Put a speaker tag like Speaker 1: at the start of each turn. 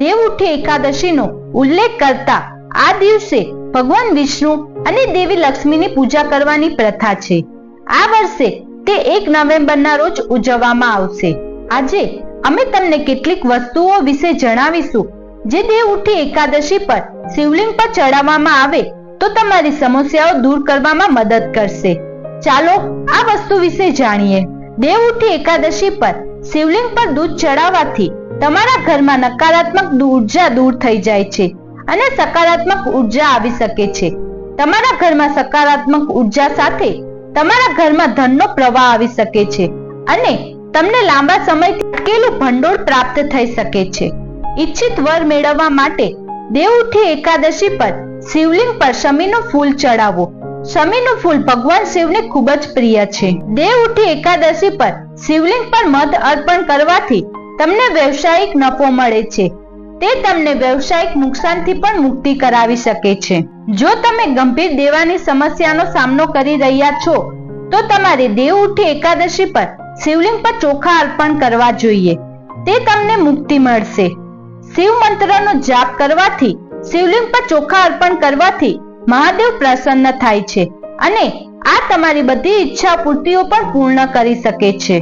Speaker 1: દેવઉઠી એકાદશીનો ઉલ્લેખ કરતા આ દિવસે ભગવાન વિષ્ણુ અને દેવી લક્ષ્મીની પૂજા કરવાની પ્રથા છે. આ વર્ષે તે એક નવેમ્બરના રોજ ઉજવવામાં આવશે. આજે અમે તમને કેટલીક વસ્તુઓ વિશે જણાવીશું. જે દેવઉઠી એકાદશી પર શિવલિંગ પર ચડાવવામાં આવે તો તમારી સમસ્યાઓ દૂર કરવામાં મદદ કરશે. ચાલો આ વસ્તુ વિશે જાણીએ. દેવઉઠી એકાદશી પર શિવલિંગ પર દૂધ ચડાવવાથી તમારા ઘરમાં નકારાત્મક ઊર્જા દૂર થઈ જાય છે અને સકારાત્મક ઊર્જા આવી શકે છે. તમારા ઘરમાં સકારાત્મક ઊર્જા સાથે તમારા ઘરમાં ધનનો પ્રવાહ આવી શકે છે અને તમને લાંબા સમયથી અટકેલું ભંડોળ પ્રાપ્ત થઈ શકે છે. ઈચ્છિત વર મેળવવા માટે દેવઉઠી એકાદશી પર શિવલિંગ પર શમીનું ફૂલ ચડાવો. શમીનું ફૂલ ભગવાન શિવને ખૂબ જ પ્રિય છે. દેવઉઠી એકાદશી પર શિવલિંગ પર મધ અર્પણ કરવાથી તમને વ્યવસાયિક નફો મળે છે. તે તમને વ્યવસાયિક નુકસાનથી પણ મુક્તિ કરાવી શકે છે. જો તમે ગંભીર દેવાની સમસ્યાનો સામનો કરી રહ્યા છો, તો તમારે દેવ ઉઠી એકાદશી પર શિવલિંગ પર ચોખા અર્પણ કરવા જોઈએ. તે તમને મુક્તિ મળશે. શિવ મંત્રનો જાપ કરવાથી શિવલિંગ પર ચોખા અર્પણ કરવાથી મહાદેવ પ્રસન્ન થાય છે અને આ તમારી બધી ઈચ્છા પૂર્તિઓ પણ પૂર્ણ કરી શકે છે.